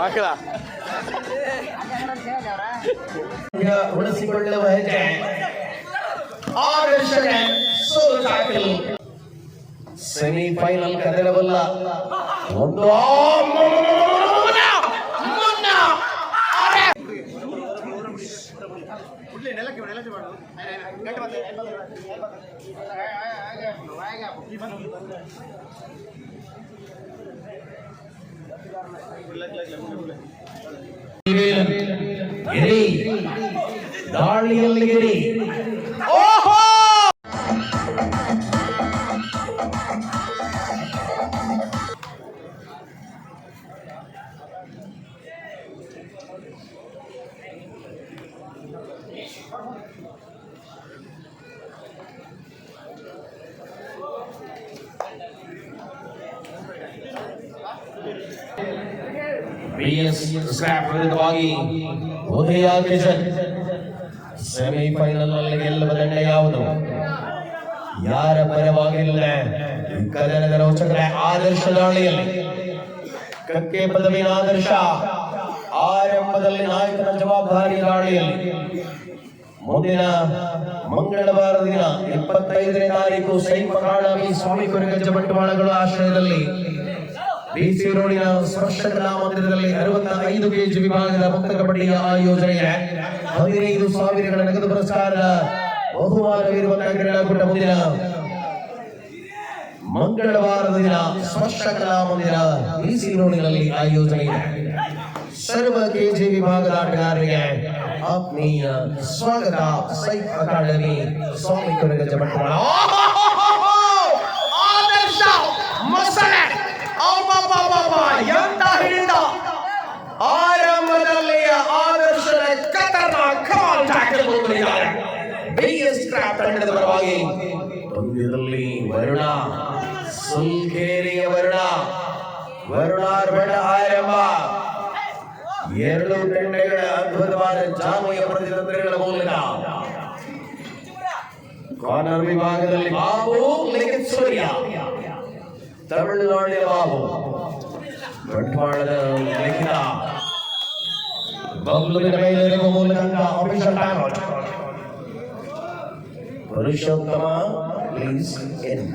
ಮಕ್ಕಳ ಉಳಿಸಿಕೊಳ್ಳುವ ಹೆಜ್ಜೆ ಆದರ್ಶಗೆ ಸೋಲು ದಾಖಲು ಸೆಮಿಫೈನಲ್ ಕದಡಬಲ್ಲ ಒಂದು ಮುನ್ನ, ಮುನ್ನ, ಅರೆ! ಗಿರಿ ದಾಳಿಯಲ್ಲಿ ಬಿಎಸ್ ಸ್ಕ್ರಾಪ್ ವಿರುದ್ಧವಾಗಿ ಉದಯ ಕಿಶನ್ ಸೆಮಿಫೈನಲ್ನಲ್ಲಿ ಗೆಲ್ಲುವ ದಂಡ ಯಾವುದು? ಯಾರ ಪರವಾಗಿಲ್ಲ. ಕದನದ ರೋಚಕರ ಆದರ್ಶ ದಾಳಿಯಲ್ಲಿ. ಕಕ್ಕೆ ಪದವಿನ ಆದರ್ಶ. ಆರಂಭದಲ್ಲಿ ನಾಯಕನ ಜವಾಬ್ದಾರಿ ದಾಳಿಯಲ್ಲಿ. ಮುಂದಿನ ಮಂಗಳವಾರ ದಿನ, ಇಪ್ಪತ್ತೈದನೇ ತಾರೀಕು ಸೈಮ ಕಾಳಾವಿ ಸ್ವಾಮಿ ಕೊರಗಜ್ಜ ಬಂಟ್ವಾಳಗಳ ಆಶ್ರಯದಲ್ಲಿ ಬಿಸಿ ರೋಡಿನ ಸ್ಪರ್ಶ ಕಲಾ ಮಂದಿರದಲ್ಲಿ ಅರವತ್ತ ಐದು ಕೆಜಿ ವಿಭಾಗದ ಮುಕ್ತ ಕಬಡ್ಡಿಯ ಆಯೋಜನೆಯ ಹದಿನೈದು ಸಾವಿರಗಳ ನಗದು ಪುರಸ್ಕಾರ ಬಹುಮಾನವಿರುವಂತಹ ಕ್ರೀಡಾಕೂಟ ಮುಂದಿನ ಮಂಗಳವಾರದ ದಿನ ಸ್ಪರ್ಶ ಕಲಾ ಮಂದಿರ ಬಿಸಿ ರೋಡಿನಲ್ಲಿ ಆಯೋಜನೆ ಸರ್ವ ಕೆಜಿ ವಿಭಾಗದ ಆಟಗಾರರಿಗೆ ಆತ್ಮೀಯ ಸ್ವಾಗತ. Saif academy Swami Koragajja Bantwal BS crop ತಂಡದ ಪರವಾಗಿ ಪಂದ್ಯದಲ್ಲಿ ವರುಣ ಸುಲ್ಕೇರಿಯ ವರುಣ ವರುಣಾರ್ ಬಡ ಆರಂಭ ಎರಡು ತಂಡಗಳ ಅದ್ಭುತವಾದ ಜಾಮಯ ಪ್ರತಿತಂತ್ರಗಳ ಮೂಲಕ ಕಾರ್ನರ್ ವಿಭಾಗದಲ್ಲಿ ಬಾಬು ಲಿಖಿತ್ ಸೂರ್ಯ ತಮಿಳುನಾಡಿನ ಬಾಬು ಬಂಟ್ವಾಳದ ಲಿಖಿತ ಬಬ್ಲುವಿನ ಮೇಲೆರಗುವ ಮೂಲಕ official time out Purushottama please N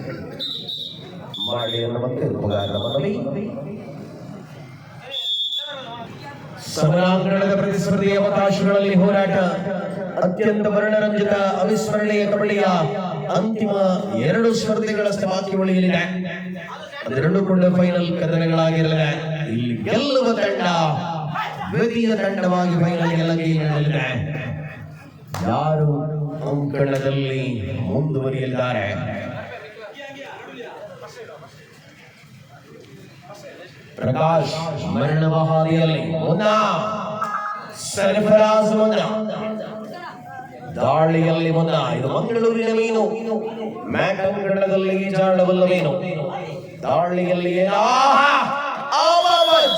ಮಾಡಿ ಅನ್ನೋ ಮತ್ತೆ ಉಪಕಾರ ಮನವಿ ಸಮರಾಂಗಣದ ಪ್ರತಿಸ್ಪರ್ಧಿ ಅವಕಾಶಗಳಲ್ಲಿ ಹೋರಾಟ, ಅತ್ಯಂತ ವರ್ಣರಂಜಿತ ಅವಿಸ್ಮರಣೀಯ ಕಬಡ್ಡಿಯ ಅಂತಿಮ ಎರಡು ಸ್ಪರ್ಧೆಗಳ ಬಾಕಿ ಉಳಿಯಲಿದೆ ಅದೆರಡು ಕೂಡ ಫೈನಲ್ ಕದನಗಳಾಗಿರಲಿದೆ. ಇಲ್ಲಿ ಗೆಲ್ಲುವ ತಂಡ, ದ್ವಿತೀಯ ತಂಡವಾಗಿ ಫೈನಲ್ ಗೆಲ್ಲಲಿದೆ ಯಾರು ಅಂಕಣದಲ್ಲಿ ಮುಂದುವರಿಯಲಿದ್ದಾರೆ. ಪ್ರಕಾಶ್ ಮರಣ ಮಹಾದಿಯಲ್ಲಿ ಮುನ್ನ ಸರ್ಫರಾಜ್ ದಾಳಿಯಲ್ಲಿ ಮುನ್ನ. ಇದು ಮಂಗಳೂರಿನ ಮೀನು. ಮ್ಯಾಕ್ ಅಂಕಣದಲ್ಲಿ ಈಜಾಡಬಲ್ಲ ಮೀನು. ದಾಳಿಯಲ್ಲಿ? ಆಹಾ! ಆ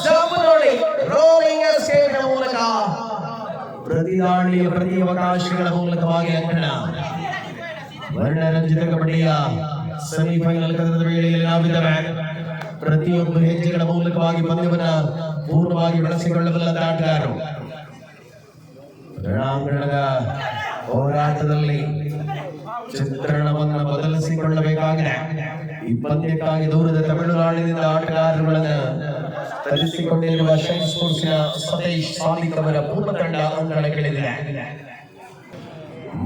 ಜಂಪ್ ನೋಡಿ. ರೋಲಿಂಗ್ ಮೂಲಕ ಪ್ರತಿ ದಾಳಿಯ ಪ್ರತಿ ಅವಕಾಶಗಳ ಮೂಲಕವಾಗಿ ಅಂಕಣ ವರ್ಣರಂಜಿತ ಕಬಡ್ಡಿಯ ಸೆಮಿಫೈನಲ್ ಕದನದ ವೇಳೆಯಲ್ಲಿ ನಾವಿದ್ದೇವೆ. ಪ್ರತಿಯೊಂದು ಹೆಜ್ಜೆಗಳ ಮೂಲಕವಾಗಿ ಪಂದ್ಯವನ್ನ ಪೂರ್ಣವಾಗಿ ಬಳಸಿಕೊಳ್ಳಬಲ್ಲ ಆಟಗಾರರು ರಣಾಂಗಣದ ಹೋರಾಟದಲ್ಲಿ ಚಿತ್ರಣವನ್ನು ಬದಲಿಸಿಕೊಳ್ಳಬೇಕಾಗಿದೆ. ಈ ಪಂದ್ಯಕ್ಕಾಗಿ ದೂರದ ತಮಿಳುನಾಡಿನಿಂದ ಆಟಗಾರರುಗಳನ್ನು ತರಿಸಿಕೊಂಡಿರುವ ಶೈನ್ ಸ್ಪೋರ್ಟ್ಸ್ನ ಸತೀಶ್ ಸಾಲಿಕ್ ಅವರ ಪೂರ್ಣ ತಂಡ ಅಂಕಣಕ್ಕಿಳಿದಿದೆ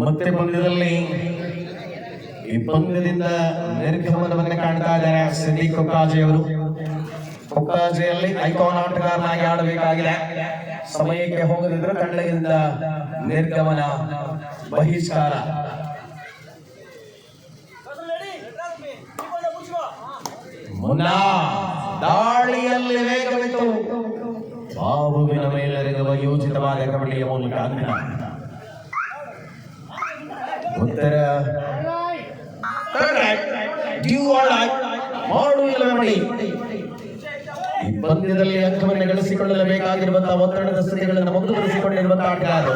ಮತ್ತೆ ಪಂದ್ಯದಲ್ಲಿ ಈ ಪಂದ್ಯದಿಂದ ನಿರ್ಗಮನವನ್ನು ಕಾಣ್ತಾ ಇದ್ದಾರೆ ಸಿದ್ದಿ ಕೊಕ್ಕಾಜೆ ಅವರು. ಕೊಕ್ಕಾಜೆಯಲ್ಲಿ ಐಕಾನ್ ಆಟಗಾರನಾಗಿ ಆಡಬೇಕಾಗಿದೆ. ಸಮಯಕ್ಕೆ ಹೋಗದಿದ್ರೆ ತಂಡದಿಂದ ನಿರ್ಗಮನ ಬಹಿಷ್ಕಾರ. ಮುನ್ನ ದಾಳಿಯಲ್ಲಿ ವೇಗವಿತ್ತು ಬಾಬುವಿನ ಮೇಲೆರಗುವ ಯೋಚಿತವಾದ ಕಬಡ್ಡಿಯ ಮೂಲಕ ಉತ್ತರ. ಉತ್ತರ ಮಾಡು ಇಲ್ಲ ಮಾಡಿ ಈ ಪಂದ್ಯದಲ್ಲಿ ಅಂಕವನ್ನು ಗಳಿಸಿಕೊಳ್ಳಬೇಕಾಗಿರುವಂತಹ ಒತ್ತಡದ ಸ್ಥಿತಿಗಳನ್ನು ಮುಂದುವರಿಸಿಕೊಂಡಿರುವಂತಹ ಆಟಗಾರರು.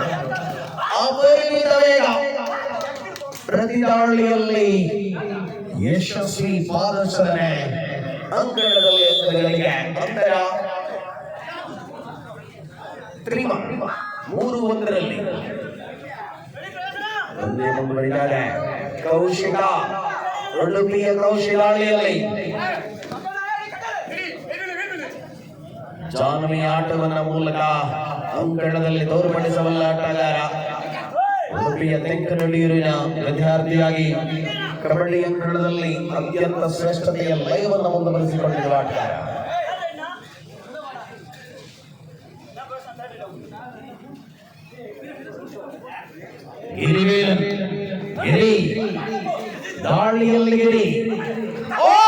ಅಪರಿಮಿತ ವೇಗ. ಪ್ರತಿ ದಾಳಿಯಲ್ಲಿ ಯಶಸ್ವಿ ಪಾದರ್ಶನೆ ಅಂಕಣದಲ್ಲಿ ಅಂಕಗಳಿಗೆ ಅಂತರ. ತ್ರಿಮ, ಮೂರು ಒಂದರಲ್ಲಿ. ಒಂದೇ ಮುಂದುವರಿದ್ದಾರೆ ಕೌಶಿಕ ಒಳ್ಳುಪಿಯ ಕೌಶಲಾಳಿಯಲ್ಲಿ. ಜಾನ್ವಿ ಆಟವನ್ನ ಮೂಲಕ ಅಂಕಣದಲ್ಲಿ ತೋರ್ಪಡಿಸಬಲ್ಲ ಆಟಗಾರ ಉಡುಪಿಯ ತೆಂಕನಡಿಯೂರಿನ ವಿದ್ಯಾರ್ಥಿಯಾಗಿ ಕಬಡ್ಡಿ ಅಂಕಣದಲ್ಲಿ ಅತ್ಯಂತ ಶ್ರೇಷ್ಠತೆಯ ಲಯವನ್ನು ಮುಂದುವರಿಸಿಕೊಂಡಿರುವ ಆಟಗಾರ ಗಿರಿವೇಲನ್ ಗಿರಿ ದಾಳಿಯಲ್ಲಿ ಗಿರಿ ಓಹೋ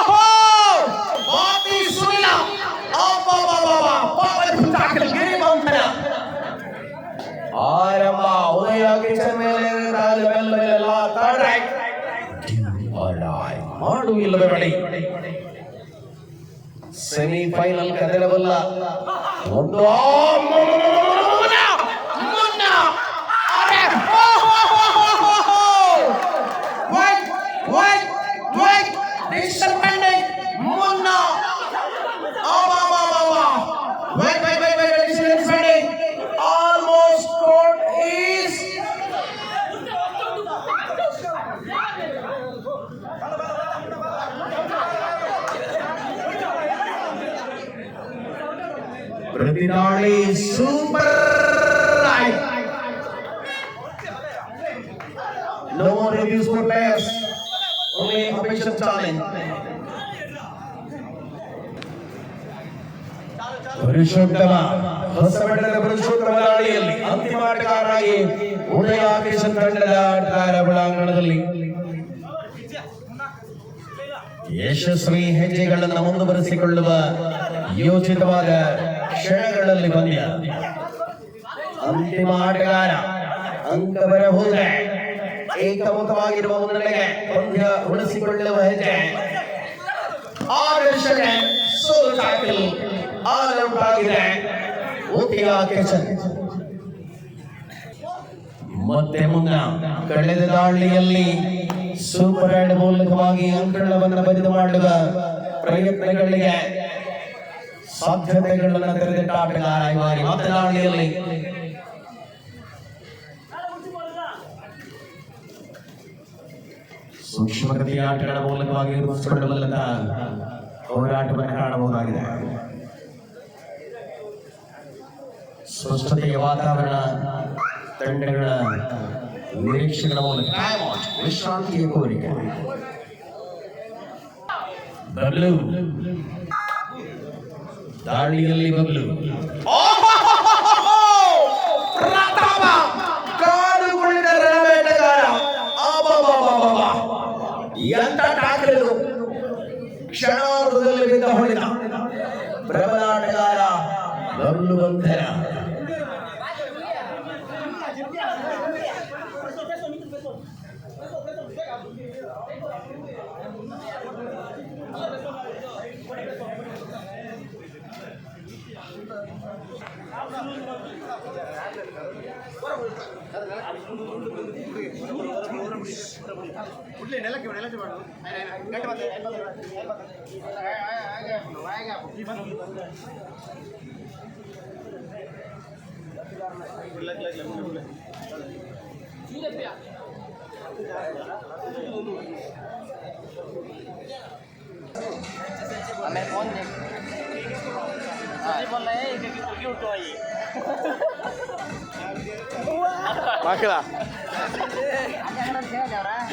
ಸೆಮಿಫೈನಲ್ ಕದಡಬಲ್ಲ ಒಂದು ಪ್ರತಿದಾಳಿ super No more reviews for players. Only information challenge. ಹೊಸ ಪುರುಷೋತ್ತಮ ದಾಳಿಯಲ್ಲಿ ಅಂತಿಮ ಆಟಗಾರರಾಗಿ ಉದಯ ಕಿಶನ್ ತಂಡದ ಆಟಗಾರ ಒಳಾಂಗಣದಲ್ಲಿ ಯಶಸ್ವಿ ಹೆಜ್ಜೆಗಳನ್ನು ಮುಂದುವರೆಸಿಕೊಳ್ಳುವ ಯೋಚಿತವಾದ ಕ್ಷಣಗಳಲ್ಲಿ ಬಂದ ಅಂತಿಮ ಆಟಗಾರ ಅಂಕ ಬರಬಹುದೇ ಏಕಮುಖವಾಗಿರುವ ಮುನ್ನಡೆಗೆ ಪಂದ್ಯ ಉಳಿಸಿಕೊಳ್ಳುವ ಹೆಜ್ಜೆ. ಆದರ್ಶಗೆ ಸೋಲು ಆಗಿದೆ ಮತ್ತೆ ಮುನ್ನ ಕಳೆದ ದಾಳಿಯಲ್ಲಿ ಸೂಪರ್ ಮೂಲಕವಾಗಿ ಅಂಕಣವನ್ನು ಬದಲು ಮಾಡುವ ಪ್ರಯತ್ನಗಳಿಗೆ ಸಾಧ್ಯತೆಗಳನ್ನು ತೆರೆದಿಟ್ಟಾಟಗಾರಿ ದಾಳಿಯಲ್ಲಿ ಸೂಕ್ಷ್ಮಗತಿಯ ಆಟಗಳ ಮೂಲಕವಾಗಿ ರೂಪಿಸಿಕೊಳ್ಳಬಲ್ಲಂತ ಹೋರಾಟವನ್ನು ಕಾಣಬಹುದಾಗಿದೆ ಸ್ವಚ್ಛತೆಯ ವಾತಾವರಣ, ತಂಡಗಳ ನಿರೀಕ್ಷೆಗಳ ಮೂಲಕ. ವಿಶ್ರಾಂತಿಯ ಕೋರಿಕೆ. ದಾಳಿಯಲ್ಲಿ ಬಬ್ಲು. ಪ್ರತಾಪ! ಕಾಡುಗುಳಿದ ರಣಬೇಟಗಾರ. ಎಂತ ಟ್ಯಾಕಲ್ ಇದು? ಕ್ಷಣಾರ್ಧದಲ್ಲಿ ಬಿದ್ದ ಹೊಡೆದ ಪ್ರಬಲ ಆಟಗಾರ. ಬಬ್ಲು ಬಂಧನ हमें फोन देख हाँ बोल रहे हैं कि क्यों Pakai lah. Ada orang.